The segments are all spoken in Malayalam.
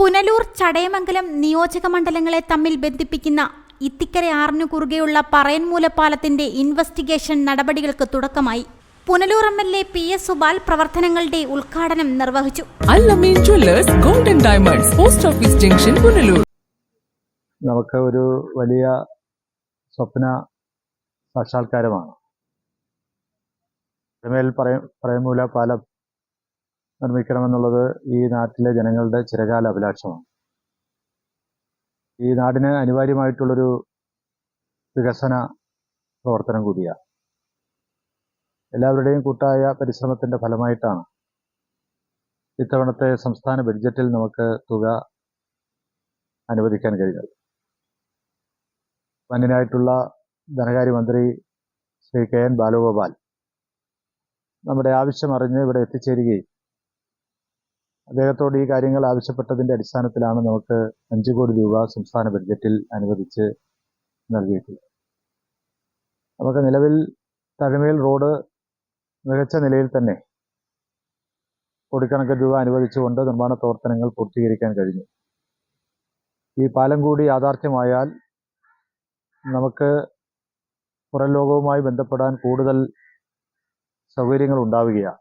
പുനലൂർ ചടയമംഗലം നിയോജക മണ്ഡലങ്ങളെ തമ്മിൽ ബന്ധിപ്പിക്കുന്ന ഇത്തിക്കര ആറിനു കുറുകെയുള്ള പറയൻമൂല പാലത്തിന്റെ ഇൻവെസ്റ്റിഗേഷൻ നടപടികൾക്ക് തുടക്കമായി. Punalur M L A P S Supal പ്രവർത്തനങ്ങളുടെ ഉദ്ഘാടനം നിർവഹിച്ചു. Golden diamonds post office junction Punalur. നമുക്ക് ഒരു വലിയ സ്വപ്ന സാക്ഷാത്കാരമാണ്. മേൽ പറയ പറയമൂല പാലം നിർമ്മിക്കണമെന്നുള്ളത് ഈ നാട്ടിലെ ജനങ്ങളുടെ ചിരകാല അഭിലാഷമാണ്. ഈ നാടിന് അനിവാര്യമായിട്ടുള്ളൊരു വികസന പ്രവർത്തനം കൂടിയാണ്. എല്ലാവരുടെയും കൂട്ടായ പരിശ്രമത്തിന്റെ ഫലമായിട്ടാണ് ഇത്തവണത്തെ സംസ്ഥാന ബഡ്ജറ്റിൽ നമുക്ക് തുക അനുവദിക്കാൻ കഴിഞ്ഞത്. മന്നിനായിട്ടുള്ള ധനകാര്യമന്ത്രി ശ്രീ കെ എൻ ബാലഗോപാൽ നമ്മുടെ ആവശ്യം അറിഞ്ഞ് ഇവിടെ എത്തിച്ചേരുകയും അദ്ദേഹത്തോട് ഈ കാര്യങ്ങൾ ആവശ്യപ്പെട്ടതിന്റെ അടിസ്ഥാനത്തിലാണ് നമുക്ക് അഞ്ച് കോടി രൂപ സംസ്ഥാന ബഡ്ജറ്റിൽ അനുവദിച്ച് നൽകിയിട്ടുള്ളത്. നമുക്ക് നിലവിൽ തഴമേൽ റോഡ് മികച്ച നിലയിൽ തന്നെ കോടിക്കണക്കിന് രൂപ അനുവദിച്ചുകൊണ്ട് നിർമ്മാണ പ്രവർത്തനങ്ങൾ പൂർത്തീകരിക്കാൻ കഴിഞ്ഞു. ഈ പാലം കൂടി യാഥാർത്ഥ്യമായാൽ നമുക്ക് പുറം ലോകവുമായി ബന്ധപ്പെടാൻ കൂടുതൽ സൗകര്യങ്ങൾ ഉണ്ടാവുകയാണ്.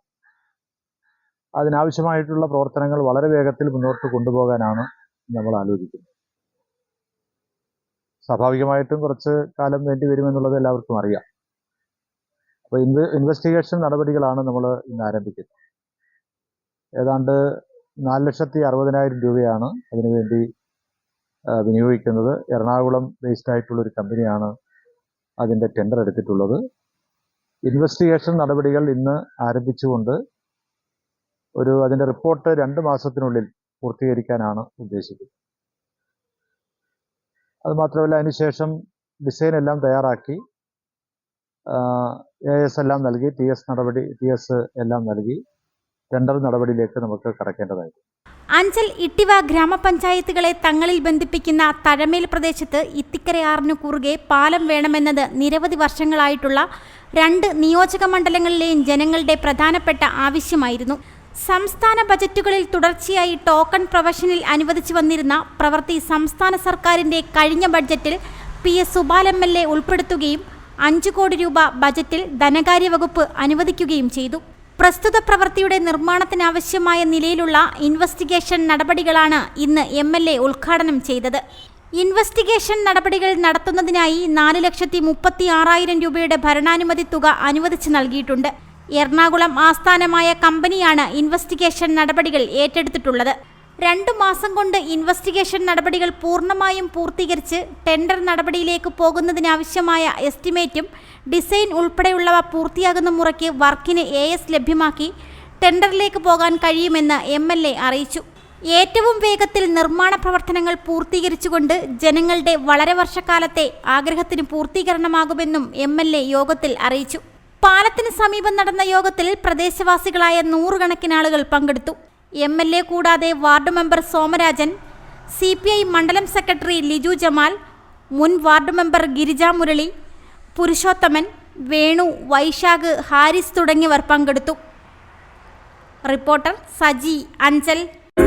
അതിനാവശ്യമായിട്ടുള്ള പ്രവർത്തനങ്ങൾ വളരെ വേഗത്തിൽ മുന്നോട്ട് കൊണ്ടുപോകാനാണ് നമ്മൾ ആലോചിക്കുന്നത്. സ്വാഭാവികമായിട്ടും കുറച്ച് കാലം വേണ്ടി വരുമെന്നുള്ളത് എല്ലാവർക്കും അറിയാം. അപ്പോൾ ഇൻവെ ഇൻവെസ്റ്റിഗേഷൻ നടപടികളാണ് നമ്മൾ ഇന്ന് ആരംഭിക്കുന്നത്. ഏതാണ്ട് നാല് ലക്ഷത്തി അറുപതിനായിരം രൂപയാണ് അതിനുവേണ്ടി വിനിയോഗിക്കുന്നത്. എറണാകുളം ബേസ്ഡ് ആയിട്ടുള്ള ഒരു കമ്പനിയാണ് അതിന്റെ ടെൻഡർ എടുത്തിട്ടുള്ളത്. ഇൻവെസ്റ്റിഗേഷൻ നടപടികൾ ഇന്ന് ആരംഭിച്ചുകൊണ്ട് ഒരു അതിന്റെ റിപ്പോർട്ട് രണ്ട് മാസത്തിനുള്ളിൽ പൂർത്തീകരിക്കാനാണ് ഉദ്ദേശിക്കുന്നത്. അതുമാത്രമല്ല അതിനുശേഷം ഡിസൈൻ എല്ലാം തയ്യാറാക്കി എ എസ് എല്ലാം നൽകി ടി എസ് നടപടി ടി എസ് എല്ലാം നൽകി ടെൻഡർ നടപടിയിലേക്ക് നമുക്ക് കടക്കേണ്ടതായിരുന്നു അഞ്ചൽ ഇട്ടിവ ഗ്രാമപഞ്ചായത്തുകളെ തങ്ങളിൽ ബന്ധിപ്പിക്കുന്ന തഴമേൽ പ്രദേശത്ത് ഇത്തിക്കരയാറിനു കുറുകെ പാലം വേണമെന്നത് നിരവധി വർഷങ്ങളായിട്ടുള്ള രണ്ട് നിയോജക മണ്ഡലങ്ങളിലെയും ജനങ്ങളുടെ പ്രധാനപ്പെട്ട ആവശ്യമായിരുന്നു. സംസ്ഥാന ബജറ്റുകളിൽ തുടർച്ചയായി ടോക്കൺ പ്രൊഫഷനിൽ അനുവദിച്ചു വന്നിരുന്ന പ്രവൃത്തി സംസ്ഥാന സർക്കാരിന്റെ കഴിഞ്ഞ ബഡ്ജറ്റിൽ P S Supal M L A ഉൾപ്പെടുത്തുകയും അഞ്ചു കോടി രൂപ ബജറ്റിൽ ധനകാര്യ വകുപ്പ് അനുവദിക്കുകയും ചെയ്തു. പ്രസ്തുത പ്രവൃത്തിയുടെ നിർമ്മാണത്തിനാവശ്യമായ നിലയിലുള്ള ഇൻവെസ്റ്റിഗേഷൻ നടപടികളാണ് ഇന്ന് എം എൽ എ ഉദ്ഘാടനം ചെയ്തത്. ഇൻവെസ്റ്റിഗേഷൻ നടപടികൾ നടത്തുന്നതിനായി നാല് ലക്ഷത്തി മുപ്പത്തി ആറായിരം രൂപയുടെ ഭരണാനുമതി തുക അനുവദിച്ച് നൽകിയിട്ടുണ്ട്. എറണാകുളം ആസ്ഥാനമായ കമ്പനിയാണ് ഇൻവെസ്റ്റിഗേഷൻ നടപടികൾ ഏറ്റെടുത്തിട്ടുള്ളത്. രണ്ടു മാസം കൊണ്ട് ഇൻവെസ്റ്റിഗേഷൻ നടപടികൾ പൂർണമായും പൂർത്തീകരിച്ച് ടെൻഡർ നടപടിയിലേക്ക് പോകുന്നതിനാവശ്യമായ എസ്റ്റിമേറ്റും ഡിസൈൻ ഉൾപ്പെടെയുള്ളവ പൂർത്തിയാകുന്ന മുറയ്ക്ക് വർക്കിന് എ എസ് ലഭ്യമാക്കി ടെൻഡറിലേക്ക് പോകാൻ കഴിയുമെന്ന് എം എൽ എ അറിയിച്ചു. ഏറ്റവും വേഗത്തിൽ നിർമ്മാണ പ്രവർത്തനങ്ങൾ പൂർത്തീകരിച്ചുകൊണ്ട് ജനങ്ങളുടെ വളരെ വർഷക്കാലത്തെ ആഗ്രഹത്തിന് പൂർത്തീകരണമാകുമെന്നും എം യോഗത്തിൽ അറിയിച്ചു. പാലത്തിന് സമീപം നടന്ന യോഗത്തിൽ പ്രദേശവാസികളായ നൂറുകണക്കിന് ആളുകൾ പങ്കെടുത്തു. എം എൽ എ കൂടാതെ ward member Somarajan C P I മണ്ഡലം സെക്രട്ടറി ലിജു ജമാൽ മുൻ വാർഡ് മെമ്പർ ഗിരിജ മുരളി പുരുഷോത്തമൻ വേണു വൈശാഖ് ഹാരിസ് തുടങ്ങിയവർ പങ്കെടുത്തു. Reporter Saji Anchal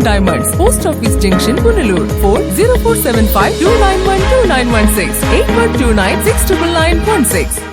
Diamonds, Post Office Junction, Punalur, 40475 291 2916 8129 69916.